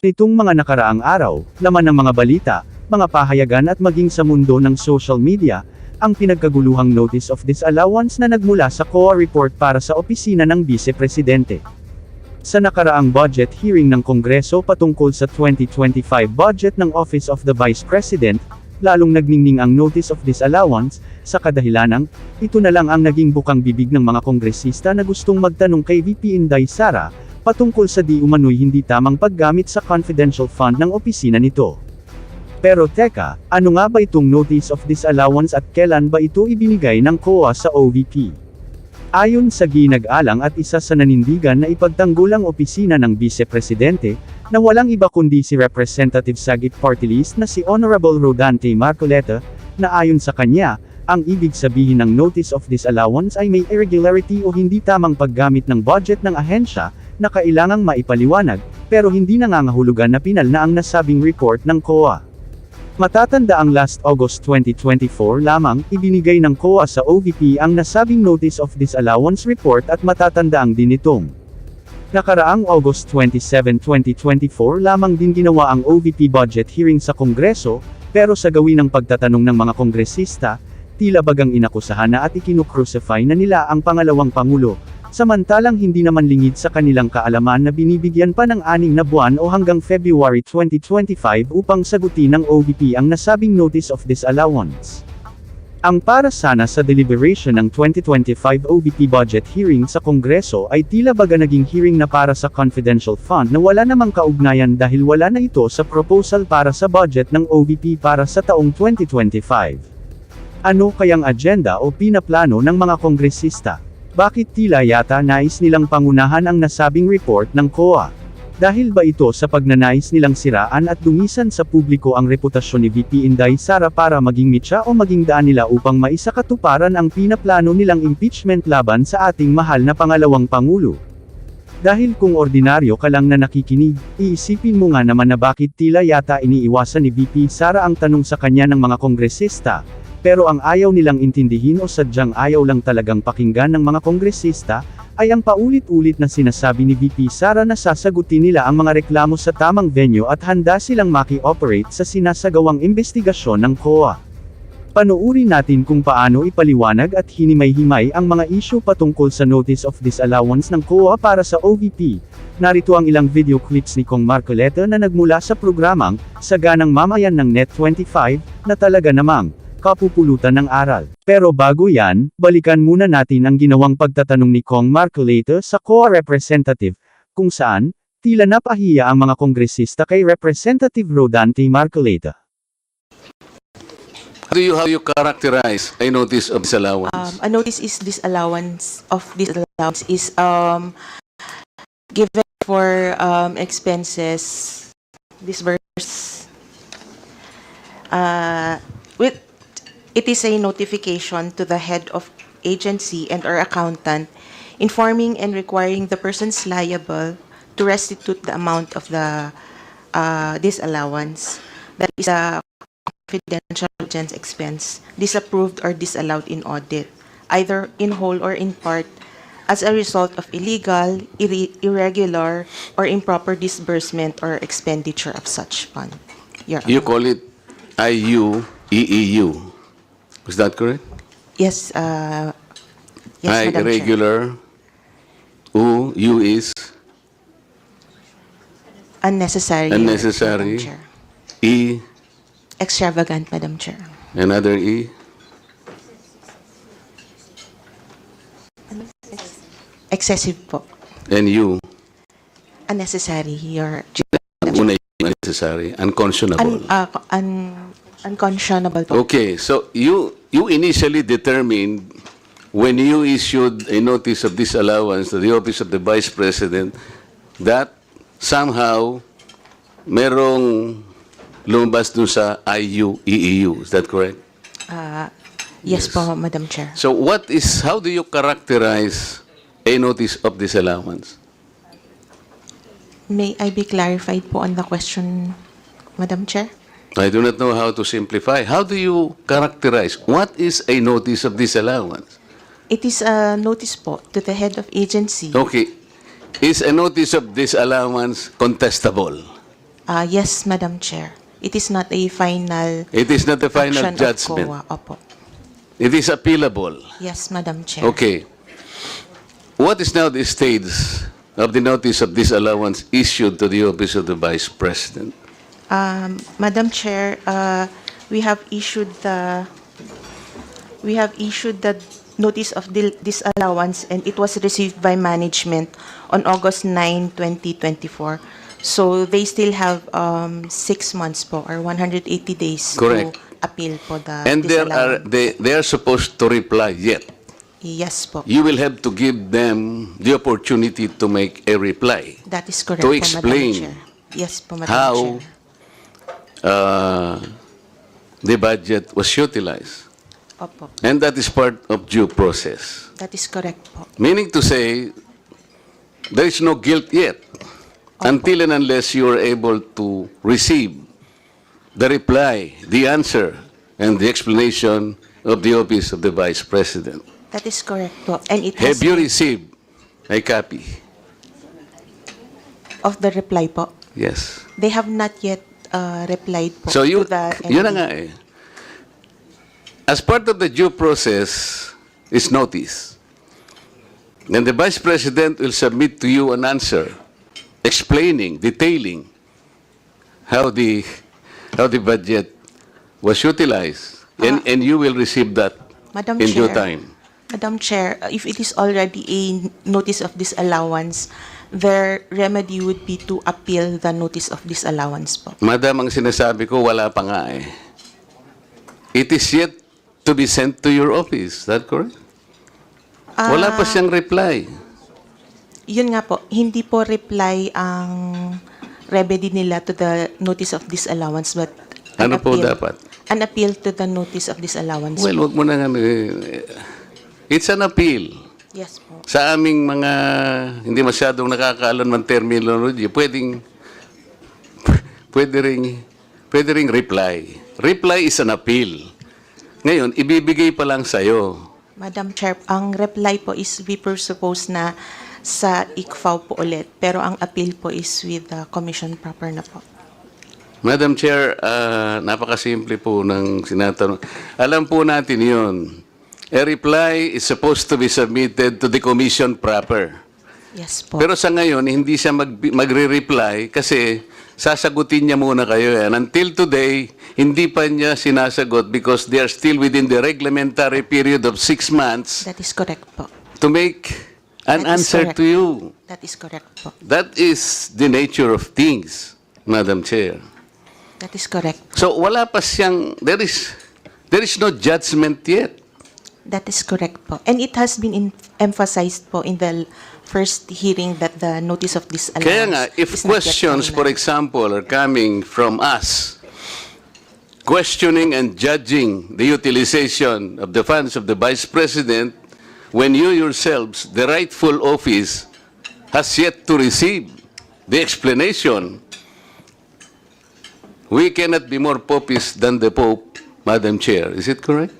Nitong mga nakaraang araw, laman ng mga balita, mga pahayagan at maging sa mundo ng social media, ang pinagkaguluhang notice of disallowance na nagmula sa COA report para sa opisina ng Vice Presidente. Sa nakaraang budget hearing ng Kongreso patungkol sa 2025 budget ng Office of the Vice President, lalong nagningning ang notice of disallowance, sa kadahilanang, ito na lang ang naging bukang bibig ng mga kongresista na gustong magtanong kay VP Inday Sara, patungkol sa di umano'y hindi tamang paggamit sa confidential fund ng opisina nito. Pero teka, ano nga ba itong notice of disallowance at kailan ba ito ibinigay ng COA sa OVP? Ayon sa ginag-alang at isa sa nanindigan na ipagtanggol ang opisina ng Vice Presidente, na walang iba kundi si Representative Sagit Party List na si Honorable Rodante Marcoleta, na ayon sa kanya, ang ibig sabihin ng Notice of Disallowance ay may irregularity o hindi tamang paggamit ng budget ng ahensya, na kailangang maipaliwanag, pero hindi nangangahulugan na pinal na ang nasabing report ng COA. Matatanda ang last August 2024 lamang, ibinigay ng COA sa OVP ang nasabing Notice of Disallowance Report at matatanda ang dinitong. Nakaraang August 27, 2024 lamang din ginawa ang OVP budget hearing sa Kongreso, pero sa gawin ng pagtatanong ng mga kongresista, tila bagang inakusahan na at ikinukrucify na nila ang pangalawang pangulo, samantalang hindi naman lingid sa kanilang kaalaman na binibigyan pa ng anim na buwan o hanggang February 2025 upang sagutin ng OVP ang nasabing Notice of Disallowance. Ang para sana sa deliberation ng 2025 OVP budget hearing sa Kongreso ay tila baga naging hearing na para sa confidential fund na wala namang kaugnayan dahil wala na ito sa proposal para sa budget ng OVP para sa taong 2025. Ano kayang agenda o pinaplano ng mga kongresista? Bakit tila yata nais nilang pangunahan ang nasabing report ng COA? Dahil ba ito sa pagnanais nilang siraan at dumisan sa publiko ang reputasyon ni VP Inday Sara para maging mitya o maging daan nila upang maisakatuparan ang pinaplano nilang impeachment laban sa ating mahal na pangalawang pangulo? Dahil kung ordinaryo ka lang na nakikinig, iisipin mo nga naman na bakit tila yata iniiwasan ni VP Sara ang tanong sa kanya ng mga kongresista, pero ang ayaw nilang intindihin o sadyang ayaw lang talagang pakinggan ng mga kongresista, ay ang paulit-ulit na sinasabi ni VP Sara na sasagutin nila ang mga reklamo sa tamang venue at handa silang maki-operate sa sinasagawang investigasyon ng COA. Panuuri natin kung paano ipaliwanag at hinimay-himay ang mga isyu patungkol sa Notice of Disallowance ng COA para sa OVP. Narito ang ilang video clips ni Kong Marcoleta na nagmula sa programang, Saganang Mamayan ng Net25, na talaga namang, kapupulutan ng aral. Pero bago yan, balikan muna natin ang ginawang pagtatanong ni Kong Marcoleta sa COA representative, kung saan, tila napahiya ang mga kongresista kay Representative Rodante Marcoleta. How do you how you characterize a notice of disallowance? Um, a notice is disallowance of disallowance is um, given for um, expenses disbursed. Uh, with it is a notification to the head of agency and or accountant informing and requiring the persons liable to restitute the amount of the uh, disallowance. That is a confidential agent's expense, disapproved or disallowed in audit, either in whole or in part, as a result of illegal, irre- irregular, or improper disbursement or expenditure of such fund. Your You call it IUEEU. Is that correct? Yes, uh, yes, I Madam Chair. regular. U, U is Unnecessary. Unnecessary. Madam Chair. E, Extravagant, Madam Chair. another E. Excessive po. And U. Unnecessary, Your una yung unnecessary, unconscionable. un, uh, un, unconscionable po. Okay, so you you initially determined when you issued a notice of disallowance to the office of the Vice President that somehow merong lumabas dun sa IUEEU. Is that correct? Uh, yes, po, Madam Chair. So what is, how do you characterize a notice of disallowance? May I be clarified po on the question, Madam Chair? I do not know how to simplify. How do you characterize? What is a notice of disallowance? It is a notice po to the head of agency. Okay. Is a notice of disallowance contestable? Ah, yes, Madam Chair. It is not a final It is not the final action judgment. of COA. Opo. It is appealable. Yes, Madam Chair. Okay. What is now the stage of the notice of disallowance issued to the office of the Vice President? Um, Madam Chair, uh, we have issued the, we have issued the notice of dil- disallowance and it was received by management on August 9, 2024. So they still have um, six months po or 180 days Correct. to appeal po the And there are, disallowance. they, they are supposed to reply yet. Yes po. You will have to give them the opportunity to make a reply. That is correct To po, explain Madam Chair. Yes po, Madam how Chair. Uh, the budget was utilized. Opo. And that is part of due process. That is correct po. Meaning to say, there is no guilt yet until and unless you are able to receive the reply, the answer, and the explanation of the office of the Vice President. That is correct po. And it has Have you received a copy? of the reply po. Yes. They have not yet uh, replied po So you, to the yun na nga eh. As part of the due process is notice. And the Vice President will submit to you an answer explaining, detailing how the, how the budget was utilized. And, and you will receive that Madam in due Chair. time. Madam Chair, if it is already a notice of disallowance, their remedy would be to appeal the notice of disallowance po. Madam, ang sinasabi ko, wala pa nga eh. It is yet to be sent to your office. Is that correct? Wala pa Ah, siyang reply. Yun nga po, hindi po reply ang remedy nila to the notice of disallowance but an Ano po appeal- dapat? An appeal to the notice of disallowance. Well, wag mo na nga. eh, It's an appeal. Yes po. Sa aming mga hindi masyadong nakakaalam ng terminology, pwedeng pwede ring, pwede ring reply. Reply is an appeal. Ngayon, ibibigay pa lang sa'yo. Madam Chair, ang reply po is we presuppose na sa ICFAO po ulit, pero ang appeal po is with the commission proper na po. Madam Chair, ah, napakasimple po ng sinatanong. Alam po natin yun. A reply is supposed to be submitted to the commission proper. Yes po. Pero sa ngayon, hindi siya mag, magre-reply kasi sasagutin niya muna kayo yan. Until today, hindi pa niya sinasagot because they are still within the reglementary period of six months That is correct po. to make an That is answer correct. to you. That is correct po. That is the nature of things, Madam Chair. That is correct. So wala pa siyang, there is, there is no judgment yet. That is correct po. And it has been in- emphasized po in the first hearing that the notice of disallowance Kaya nga, if is not yet questions, for final. example, are coming from us, questioning and judging the utilization of the funds of the Vice President, when you yourselves, the rightful office, has yet to receive the explanation, we cannot be more popist than the Pope, Madam Chair. Is it correct?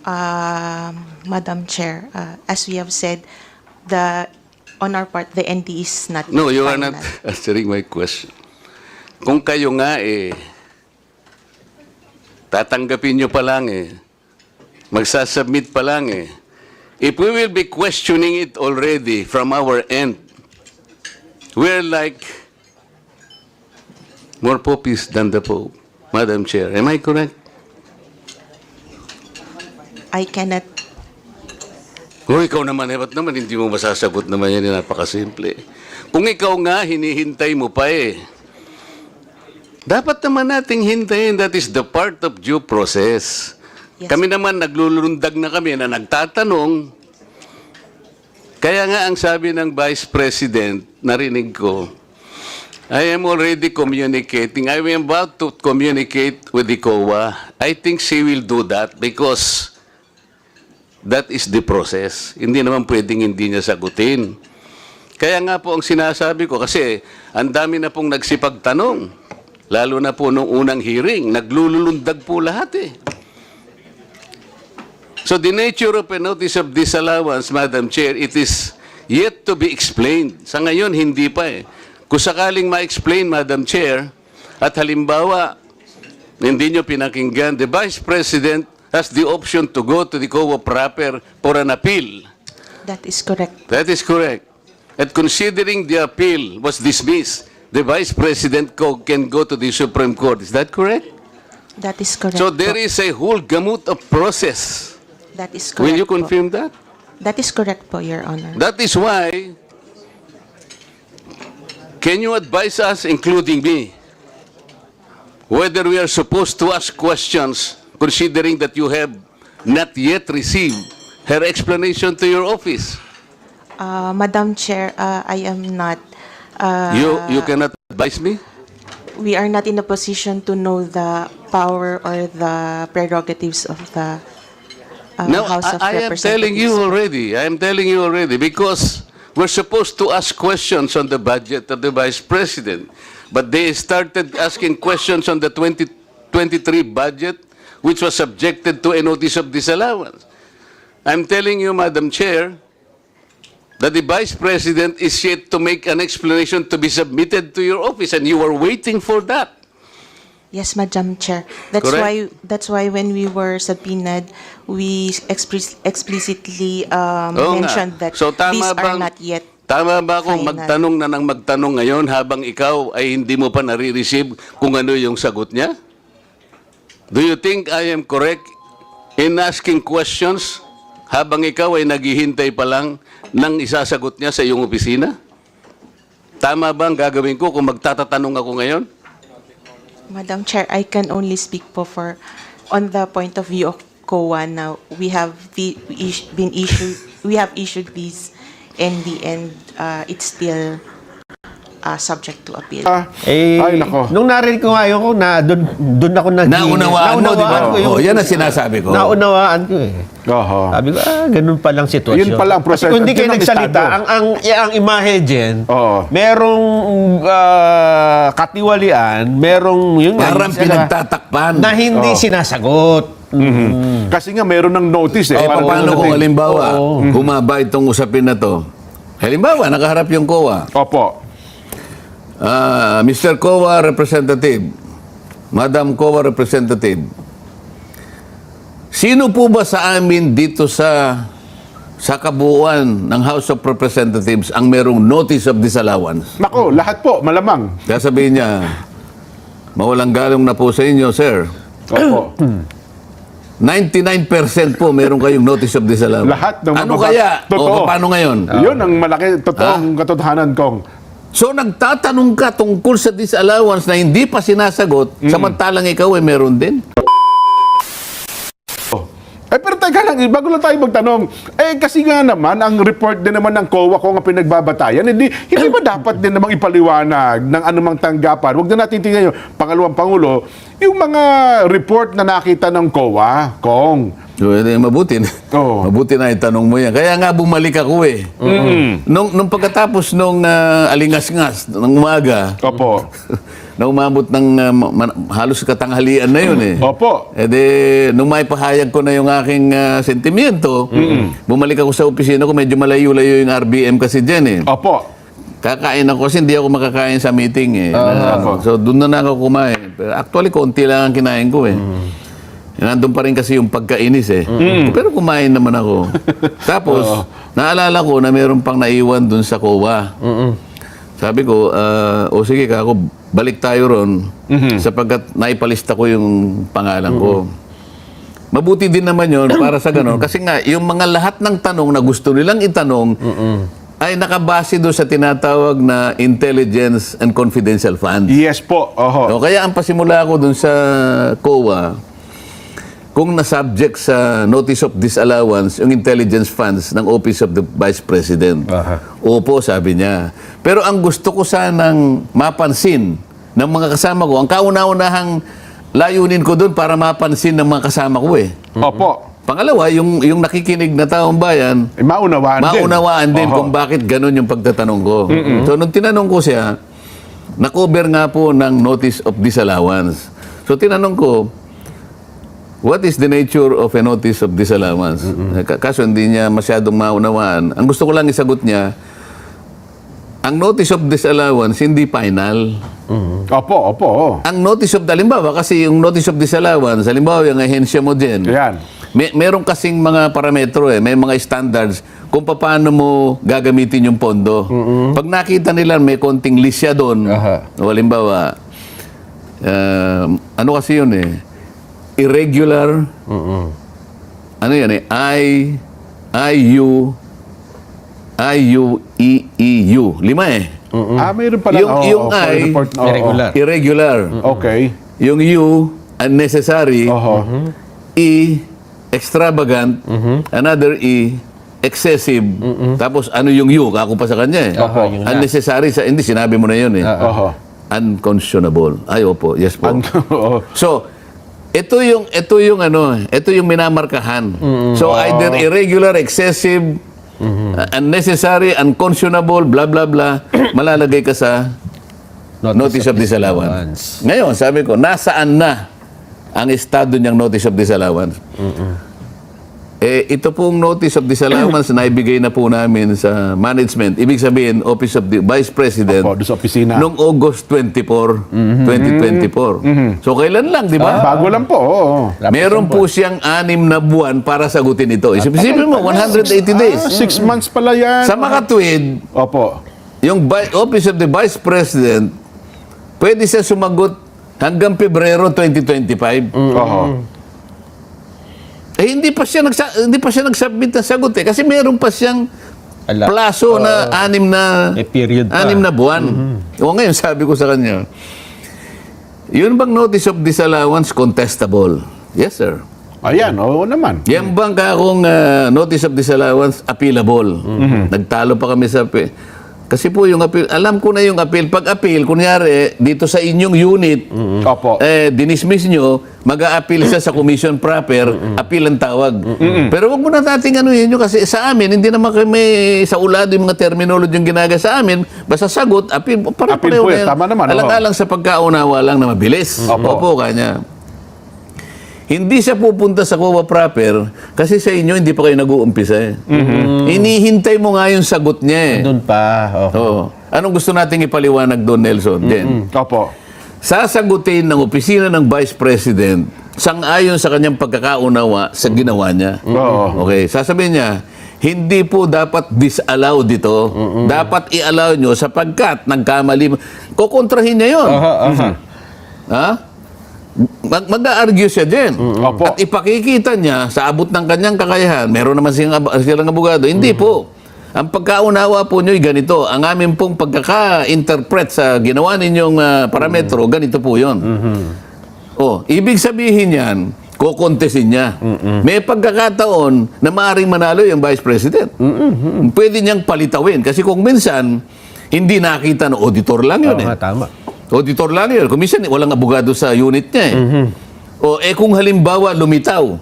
Um, Madam Chair, uh, as we have said, the on our part, the ND is not No, you are final. not answering my question. Kung kayo nga eh, tatanggapin nyo pa lang eh, magsasubmit pa lang eh, if we will be questioning it already from our end, we're like more poppies than the Pope, Madam Chair. Am I correct? I cannot O ikaw naman, eh, ba't naman hindi mo masasagot naman yan, eh, napakasimple. Kung ikaw nga, hinihintay mo pa eh. Dapat naman nating hintayin, that is the part of due process. Yes. Kami naman, naglulundag na kami na nagtatanong. Kaya nga ang sabi ng Vice President, narinig ko, I am already communicating. I am about to communicate with the COA. I think she will do that because That is the process. Hindi naman pwedeng hindi niya sagutin. Kaya nga po ang sinasabi ko, kasi ang dami na pong nagsipagtanong. Lalo na po nung unang hearing, naglululundag po lahat eh. So the nature of a notice of disallowance, Madam Chair, it is yet to be explained. Sa ngayon, hindi pa eh. kung sakaling ma-explain, Madam Chair, at halimbawa, hindi nyo pinakinggan, the Vice President has the option to go to the COA proper for an appeal. That is correct. That is correct. And considering the appeal was dismissed, the Vice President co- can go to the Supreme Court. Is that correct? That is correct. So there is a whole gamut of process. That is correct. Will you po. confirm that? That is correct po, Your Honor. That is why, can you advise us, including me, whether we are supposed to ask questions, considering that you have not yet received her explanation to your office? Uh, Madam Chair, uh, I am not. Uh, You, you cannot advise me? we are not in a position to know the power or the prerogatives of the uh, No, House of I, I am Representatives. telling you already. I am telling you already because we're supposed to ask questions on the budget of the Vice President. But they started asking questions on the 2023 budget, which was subjected to a notice of disallowance. I'm telling you, Madam Chair, that the Vice President is yet to make an explanation to be submitted to your office, and you are waiting for that. Yes, Madam Chair. That's Correct? why that's why when we were subpoenaed, we expres- explicitly um, Oo nga. mentioned that So, tama these are bang- not yet Tama ba kung final. magtanong na ng magtanong ngayon habang ikaw ay hindi mo pa nare-receive kung ano yung sagot niya? Do you think I am correct in asking questions habang ikaw ay naghihintay pa lang ng isasagot niya sa iyong opisina? Tama ba ang gagawin ko kung magtatatanong ako ngayon? Madam Chair, I can only speak po for, on the point of view of COA now, we have been issued, we have issued these the end, uh, it's still uh, subject to appeal. Ah, Eh, Ay, nako. Nung narinig ko nga yun, na, doon, doon ako nag Naunawaan mo, di ba? ko yung- Oh, yan ang sinasabi ko. Naunawaan ko eh. Oho. Sabi ko, ah, ganun palang sitwasyon. Yun pala ang proseso. Kasi kung hindi kayo nagsalita, ang, ang, ang imahe dyan, Oo. merong ah, katiwalian, merong, yun nga, Parang pinagtatakpan. na hindi Oo. sinasagot. Kasi nga meron ng notice eh. Eh, Parang paano kung halimbawa, Oo. humaba itong usapin na to? Halimbawa, nakaharap yung COA. Opo. Ah, Mr. COA Representative, Madam COA Representative, sino po ba sa amin dito sa sa kabuuan ng House of Representatives ang merong notice of disallowance? Nako, lahat po, malamang. Kaya sabihin niya, mawalang galong na po sa inyo, sir. Opo. 99% po meron kayong notice of disallowance. Lahat ng Ano mababa- kaya? Totoo. O paano ngayon? Yun ang malaki, totoong katotohanan kong. So nagtatanong ka tungkol sa disallowance na hindi pa sinasagot, samantalang ikaw ay meron din? Eh, pero teka lang, bago lang tayo magtanong, eh, kasi nga naman, ang report din naman ng COA ko nga pinagbabatayan, hindi, hindi ba dapat din namang ipaliwanag ng anumang tanggapan? Huwag na natin tingnan yung pangalawang Pangulo, yung mga report na nakita ng COA, Kong. So, eh, mabuti. Oo. Mabuti na itanong mo yan. Kaya nga bumalik ako eh. Nung, nung pagkatapos nung ah, alingas-ngas ng umaga, Opo. na umabot ng ah, ma- ma- halos katanghalian na yun eh. Opo. E de, nung may pahayag ko na yung aking ah, sentimiento, bumalik ako sa opisina ko, medyo malayo-layo yung RBM kasi dyan eh. Opo. Kakain ako kasi hindi ako makakain sa meeting eh. Na- ako. so doon na na ako kumain. Pero actually, konti lang ang kinain ko eh. Nandun pa rin kasi yung pagkainis eh. Pero kumain naman ako. Tapos, naalala ko na meron pang naiwan dun sa COA. Sabi ko, ah, o sige ka ako, balik tayo ron sapagkat naipalista ko yung pangalan ko. Mabuti din naman yon para sa ganon. Kasi nga, yung mga lahat ng tanong na gusto nilang itanong, ay nakabase doon sa tinatawag na Intelligence and Confidential Fund. Yes po. Oho. O, kaya ang pasimula ko doon sa COA, kung na-subject sa Notice of Disallowance yung intelligence funds ng Office of the Vice President. Opo, sabi niya. Pero ang gusto ko sanang mapansin ng mga kasama ko, ang kauna-unahang layunin ko doon para mapansin ng mga kasama ko eh. Opo. Pangalawa, yung, yung nakikinig na taong bayan, Eh, maunawaan, din. maunawaan din Oho. kung bakit ganun yung pagtatanong ko. So, nung tinanong ko siya, na-cover nga po ng notice of disallowance. So, tinanong ko, what is the nature of a notice of disallowance? Ka- Kaso hindi niya masyadong maunawaan. Ang gusto ko lang isagot niya, ang notice of disallowance hindi final. Opo, opo. oh. Ang notice of, halimbawa, kasi yung notice of disallowance, halimbawa yung ahensya mo din, Ayan. may, meron kasing mga parametro eh, may mga standards kung paano mo gagamitin yung pondo. Pag nakita nila may konting lisya doon, Aha. o halimbawa, uh, ano kasi yun eh, irregular, ano yan eh, I, I-U, I-U-E-E-U. Lima eh. Ah, mayroon pala. Yung- Oo, yung for I, report- oo, irregular. Irregular. Okay. Yung U, unnecessary. Oho. E, extravagant. Another E, excessive. Tapos ano yung U? Kako pa sa kanya eh. Na. Unnecessary. Sa, hindi, sinabi mo na yun eh. Oho. Unconscionable. Ay, opo. Yes po. Oo. So, ito yung ito yung ano, ito yung minamarkahan. So either irregular, excessive, uh, unnecessary, unconscionable, blah blah blah, malalagay ka sa notice, of disallowance. Ngayon, sabi ko, nasaan na ang estado niyang notice of disallowance? Eh, ito pong notice of disallowance na ibigay na po namin sa management. Ibig sabihin, Office of the Vice President. Opo, doon sa opisina. Noong August 24, 2024. So, kailan lang, di ba? Bago lang po. oo. Meron po siyang anim na buwan para sagutin ito. Isipin mo, 180 days. Ah, six months pala yan. Sa makatwid, Opo. yung Vi- Office of the Vice President, pwede siya sumagot hanggang Pebrero 2025. Oho. Eh, hindi pa siya nagsa- hindi pa siya nagsubmit ng sagot eh. Kasi meron pa siyang Ala. plaso na anim na May period pa. anim na buwan. O ngayon, sabi ko sa kanya, yun bang notice of disallowance contestable? Yes, sir. Ayan, oo naman. Yan bang kakong ah, notice of disallowance appealable? Nagtalo pa kami sa appeal. Kasi po yung appeal, alam ko na yung appeal. Pag appeal, kunyari, dito sa inyong unit, Opo. eh, dinismiss nyo, mag-a-appeal siya sa commission proper, appeal ang tawag. Pero wag mo na natin ano yun kasi sa amin, hindi naman kami sa ulado yung mga terminology yung ginaga sa amin. Basta sagot, appeal, pare Appeal po eh, tama naman. Alang-alang sa pagkaunawa lang na mabilis. Opo. Opo, kanya. Hindi siya pupunta sa COA proper kasi sa inyo hindi pa kayo nag-uumpisa eh. Inihintay mo nga yung sagot niya eh. Doon pa. Oh. Oo. Anong gusto nating ipaliwanag doon, Nelson? Then, Opo. sasagutin ng opisina ng Vice President sang-ayon sa kanyang pagkakaunawa sa ginawa niya. Oo. Okay, sasabihin niya, hindi po dapat disallow dito. Dapat i-allow nyo sapagkat nagkamali. Kukontrahin niya yun. Aha, aha. Ha? Mag- mag-argue siya din. Opo. At ipakikita niya sa abot ng kanyang kakayahan, meron naman silang, ab- silang abogado. Hindi po. Ang pagkaunawa po nyo ay ganito. Ang amin pong pagkaka-interpret sa ginawa ninyong ah, parametro, ganito po yon. Oh, ibig sabihin yan, kukontesin niya. May pagkakataon na maaaring manalo yung Vice President. Pwede niyang palitawin. Kasi kung minsan, hindi nakita ng auditor lang yun Oo eh. nga, tama. Auditor. Kung minsan, walang abogado sa unit niya eh. O eh kung halimbawa lumitaw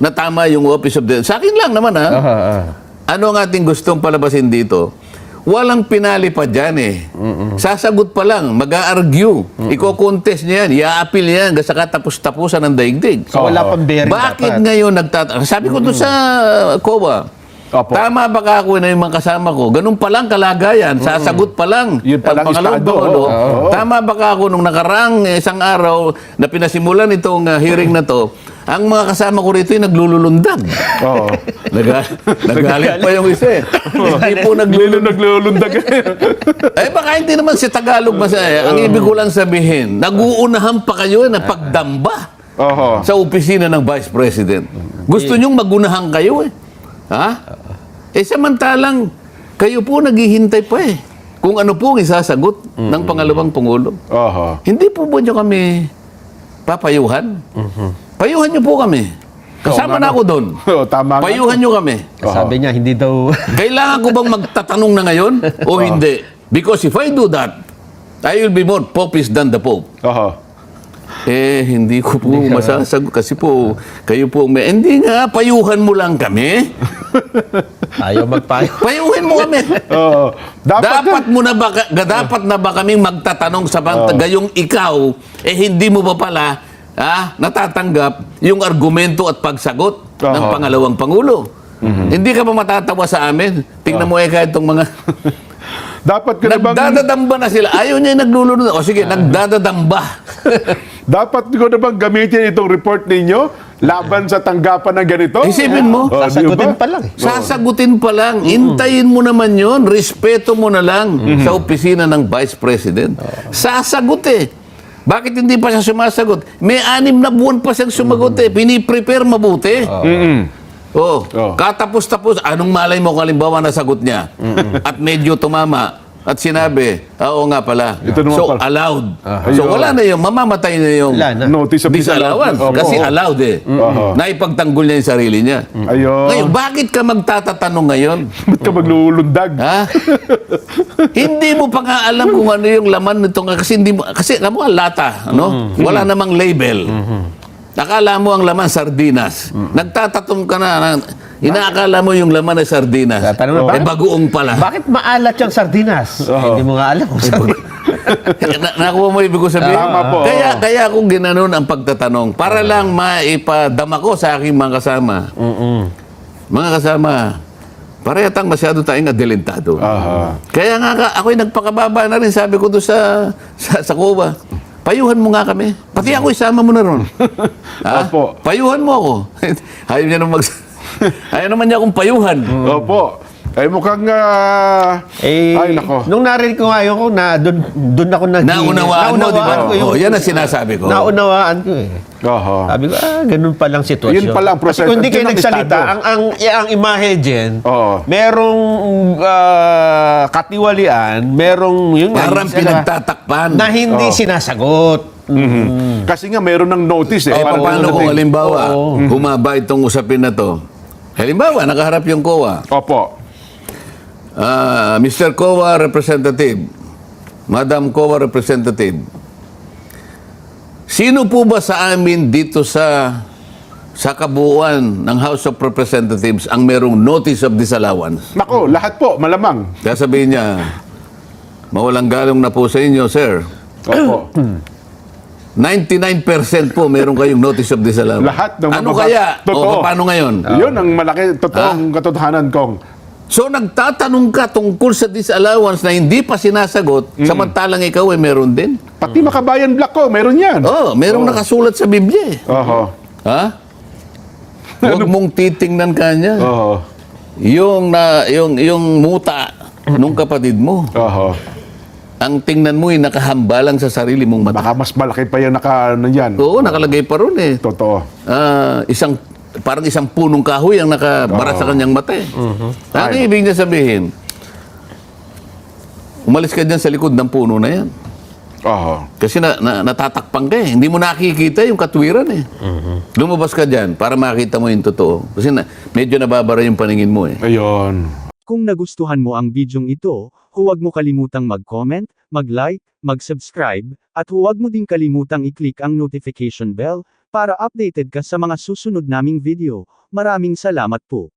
na tama yung office of the... Sa akin lang naman ha. Aha, aha. Ano ang ating gustong palabasin dito? Walang pinali pa dyan eh. Sasagot pa lang, mag-a-argue. Iko-contest niya yan, i-appeal niya yan, sa katapos-tapusan ng daigdig. So wala pang bearing Bakit dapat. ngayon nagtata... Sabi ko doon sa COA, Opo. tama ba ka ako na yung mga kasama ko? Ganun pa lang kalagayan, sasagot pa lang. Yun pa Ang lang estado, pangulo, oo. Tama ba ka ako nung nakarang isang araw na pinasimulan itong uh, hearing na to, ang mga kasama ko rito ay naglululundag. Oo. Naga, nagalit pa yung isa eh. Hindi po naglulundag. naglulundag. Eh baka hindi naman si Tagalog masaya. Ang ibig ko lang sabihin, naguunahan pa kayo na pagdamba Oho. sa opisina ng Vice President. Gusto nyong magunahan kayo eh. Ha? Eh samantalang, kayo po naghihintay pa eh. Kung ano po ang isasagot ng pangalawang Pangulo. Oho. Hindi po ba nyo kami papayuhan? Payuhan nyo po kami. Kasama Oo, na nga, ako doon. Oo, tama nga. Payuhan nyo kami. Sabi niya, hindi daw... Kailangan ko bang magtatanong na ngayon o hindi? Because if I do that, I will be more popist than the Pope. Oho. Eh, hindi ko po masasagot kasi po, kayo po may, hindi nga, payuhan mo lang kami. Ayaw magpayo. Payuhin mo kami. Oo. Dapat, Dapat, mo na ba, ka- dapat na ba kaming magtatanong sa banta, gayong ikaw, eh hindi mo ba pala, ah, natatanggap yung argumento at pagsagot ng Oo. pangalawang pangulo. Hindi ka ba matatawa sa amin? Tingnan mo eh kahit itong mga Dapat ka na bang, Nagdadadamba na sila. Ayaw niya yung naglulunod. O sige, nagdadadamba. dapat ko na bang gamitin itong report ninyo laban sa tanggapan ng ganito? Isipin mo. Oh, Sasagutin pa lang eh. Sasagutin pa lang. Intayin mo naman yon. Respeto mo na lang sa opisina ng Vice President. Sasagot eh. Bakit hindi pa siya sumasagot? May anim na buwan pa siyang sumagot eh. Piniprepare mabuti. Oh, Oh. katapos-tapos, anong malay mo kung halimbawa nasagot niya? At medyo tumama. At sinabi, "Ah, oo nga pala. Ito naman so, pala. allowed. Ah, so, wala na yung, mamamatay na yung Wala na. Notice of disallowance. disallowance. Kasi allowed eh. Oo. Naipagtanggol niya yung sarili niya. Ayun. Ngayon, bakit ka magtatatanong ngayon? Ba't ka maglulundag? Ha? hindi mo pa nga alam kung ano yung laman nito kasi hindi mo kasi alam mo ang lata, ano? Wala namang label. Akala mo ang laman sardinas. Nagtatatong ka na, na inaakala mo yung laman ay sardinas. Tatanong na, eh bakit- bagoong pala. Bakit maalat yung sardinas? Hindi mo nga alam kung sardinas. na, nakuha mo ibig ko sabihin? Tama po. Kaya, kaya ako ginanon ang pagtatanong para lang maipadama ko sa aking mga kasama. Mga kasama, parehatan masyado tayong adelentado. Aha. Kaya nga ka, ako'y nagpakababa na rin, sabi ko doon sa, sa, sa Cuba. Payuhan mo nga kami. Pati ako isama mo na ron. Ha? Opo. Payuhan mo ako. Ayaw niya naman mag... Ayaw naman niya akong payuhan. Opo. Ay mukhang... ah, Eh, ay, nako. nung narinig ko nga yun ko, na doon, doon ako nag Naunawaan mo, di ba? ko yung- Oh, yan ang sinasabi ko. Naunawaan ko eh. Oho. Sabi ko, ah, ganun palang sitwasyon. Yun pala ang proseso. Kasi kung hindi kayo nagsalita, ang, ang, ang imahe dyan, Oo. merong ah, katiwalian, merong yun nga, Parang yung sila- pinagtatakpan. na hindi Oo. sinasagot. Mhm. Kasi nga meron ng notice eh. Eh, Parang paano kung halimbawa, Oo. humaba itong usapin na to? Halimbawa, nakaharap yung COA. Opo. Ah, Mr. COA Representative, Madam COA Representative, sino po ba sa amin dito sa sa kabuuan ng House of Representatives ang merong notice of disallowance? Nako, lahat po, malamang. Kaya sabihin niya, mawalang galong na po sa inyo, sir. Opo. 99% po meron kayong notice of disallowance. Lahat ng Ano mababa- kaya? Totoo. O paano ngayon? Yun ang malaki, totoong katotohanan kong. So nagtatanong ka tungkol sa disallowance na hindi pa sinasagot, samantalang ikaw ay meron din? Pati makabayan black ko, meron yan. Oh, merong nakasulat sa Biblia eh. Oho. Ha? Huwag mong titingnan kanya. Oho. Yung, na, yung, yung muta nung kapatid mo. Oho. Ang tingnan mo ay nakahambalang sa sarili mong mata. Baka mas malaki pa yung naka, ano yan. Oo, nakalagay pa ron eh. Totoo. Ah, isang parang isang punong kahoy ang nakabara sa kanyang mata eh. Ano ibig niya sabihin? Umalis ka dyan sa likod ng puno na yan. Oho. Kasi na, na, natatakpan ka eh. Hindi mo nakikita yung katwiran eh. Lumabas ka dyan para makita mo yung totoo. Kasi na, medyo nababara yung paningin mo eh. Ayun. Kung nagustuhan mo ang bidyong ito, huwag mo kalimutang mag-comment, mag-like, mag-subscribe, at huwag mo din kalimutang i-click ang notification bell para updated ka sa mga susunod naming video. Maraming salamat po.